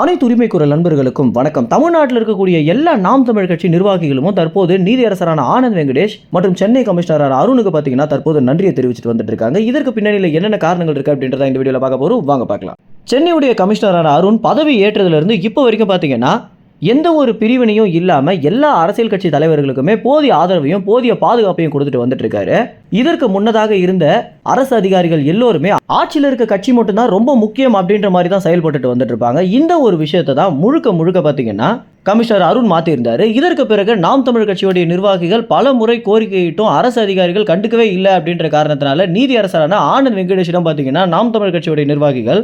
அனைத்து உரிமை குரல் நண்பர்களுக்கும் வணக்கம். தமிழ்நாட்டில் இருக்கக்கூடிய எல்லா நாம் தமிழ் கட்சி நிர்வாகிகளும் தற்போது நீதியரசரான ஆனந்த் வெங்கடேஷ் மற்றும் சென்னை கமிஷனரான அருணுக்கு பார்த்தீங்கன்னா தற்போது நன்றியை தெரிவிச்சுட்டு வந்துட்டு இருக்காங்க. இதற்கு பின்னணியில் என்னென்ன காரணங்கள் இருக்கு அப்படின்றத இந்த வீடியோவில் பார்க்க போகிறோம் வாங்க பார்க்கலாம். சென்னையுடைய கமிஷனரான அருண் பதவி ஏற்றதுலேருந்து இப்போ வரைக்கும் பார்த்தீங்கன்னா எந்த ஒரு பிரிவினையும் இல்லாமல் எல்லா அரசியல் கட்சி தலைவர்களுக்குமே போதிய ஆதரவையும் போதிய பாதுகாப்பையும் கொடுத்துட்டு வந்துட்டு இருக்காரு இதற்கு முன்னதாக இருந்த அரசு அதிகாரிகள் எல்லோருமே ஆட்சியில் இருக்க கட்சி மட்டும்தான் ரொம்ப முக்கியம் அப்படின்ற மாதிரி தான் செயல்பட்டுட்டு வந்துட்டு இருப்பாங்க இந்த ஒரு விஷயத்தை தான் முழுக்க முழுக்க பார்த்தீங்கன்னா கமிஷனர் அருண் மாற்றியிருந்தார் இதற்கு பிறகு நாம் தமிழ் கட்சியுடைய நிர்வாகிகள் பல முறை கோரிக்கையிட்டும் அரசு அதிகாரிகள் கண்டுக்கவே இல்லை அப்படின்ற காரணத்தினால நீதி அரசரான ஆனந்த் வெங்கடேஷிடம் பார்த்தீங்கன்னா நாம் தமிழ் கட்சியுடைய நிர்வாகிகள்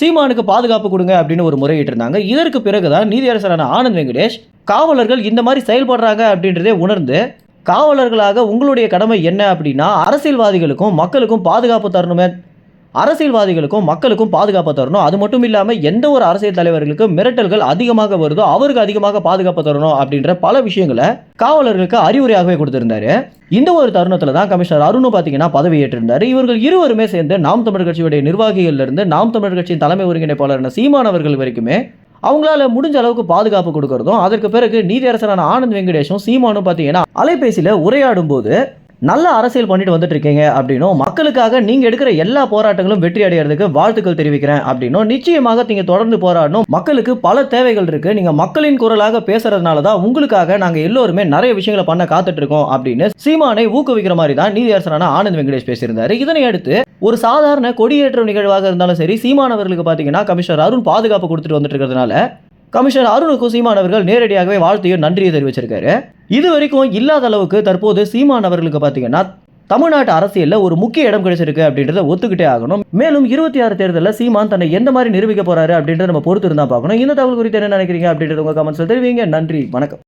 சீமானுக்கு பாதுகாப்பு கொடுங்க அப்படின்னு ஒரு முறையிட்டு இருந்தாங்க. இதற்கு பிறகுதான் நீதியரசரான ஆனந்த் வெங்கடேஷ் காவலர்கள் இந்த மாதிரி செயல்படுறாங்க அப்படின்றதே உணர்ந்து காவலர்களாக உங்களுடைய கடமை என்ன அப்படின்னா அரசியல்வாதிகளுக்கும் மக்களுக்கும் பாதுகாப்பு தரணுமே அரசியல்வாதிகளுக்கும் மக்களுக்கும் பாதுகாப்பு தரணும். அது மட்டும் இல்லாமல் எந்த ஒரு அரசியல் தலைவர்களுக்கு மிரட்டல்கள் அதிகமாக வருதோ அவருக்கு அதிகமாக பாதுகாப்பு தரணும் அப்படின்ற பல விஷயங்களை காவலர்களுக்கு அறிவுரையாகவே கொடுத்திருந்தாரு. இந்த ஒரு தருணத்தில் தான் கமிஷனர் அருணும் பார்த்தீங்கன்னா பதவி ஏற்றிருந்தார். இவர்கள் இருவருமே சேர்ந்து நாம் தமிழர் கட்சியுடைய நிர்வாகிகள்லேருந்து நாம் தமிழர் கட்சியின் தலைமை ஒருங்கிணைப்பாளரான சீமானவர்கள் வரைக்குமே அவங்களால முடிஞ்ச அளவுக்கு பாதுகாப்பு கொடுக்கறதும் அதற்கு பிறகு நீதியரசரான ஆனந்த் வெங்கடேஷும் சீமானும் பார்த்தீங்கன்னா அலைபேசியில் உரையாடும் போது நல்ல அரசியல் பண்ணிட்டு வந்துட்டு இருக்கீங்க அப்படின்னும் மக்களுக்காக நீங்க எடுக்கிற எல்லா போராட்டங்களும் வெற்றி அடைகிறதுக்கு வாழ்த்துக்கள் தெரிவிக்கிறேன் அப்படின்னும் நிச்சயமாக நீங்க தொடர்ந்து போராடணும். மக்களுக்கு பல தேவைகள் இருக்கு. நீங்க மக்களின் குரலாக பேசுறதுனால தான் உங்களுக்காக நாங்க எல்லோருமே நிறைய விஷயங்களை பண்ண காத்துட்டு இருக்கோம் அப்படின்னு சீமானை ஊக்குவிக்கிற மாதிரி தான் நீதியரசரான ஆனந்த் வெங்கடேஷ் பேசியிருந்தாரு. இதனை அடுத்து ஒரு சாதாரண கொடியேற்றம் நிகழ்வாக இருந்தாலும் சரி சீமானவர்களுக்கு பார்த்தீங்கன்னா கமிஷனர் அருண் பாதுகாப்பு கொடுத்துட்டு வந்துட்டு இருக்கிறதுனால கமிஷனர் அருணுக்கும் சீமான் அவர்கள் நேரடியாகவே வாழ்த்தையும் நன்றியை தெரிவிச்சிருக்காரு. இது வரைக்கும் இல்லாத அளவுக்கு தற்போது சீமான் அவர்களுக்கு பார்த்தீங்கன்னா தமிழ்நாட்டு அரசியலில் ஒரு முக்கிய இடம் கிடைச்சிருக்கு அப்படின்றத ஒத்துக்கிட்டே ஆகணும். மேலும் இருபத்தி ஆறு தேர்தலில் சீமான் தன்னை எந்த மாதிரி நிரூபிக்க போறாரு அப்படின்றத நம்ம பொறுத்து இருந்தா பார்க்கணும். இந்த தகவல் குறித்து என்ன நினைக்கிறீங்க அப்படின்றத உங்க கமெண்ட்ஸ் தெரிவிங்க. நன்றி வணக்கம்.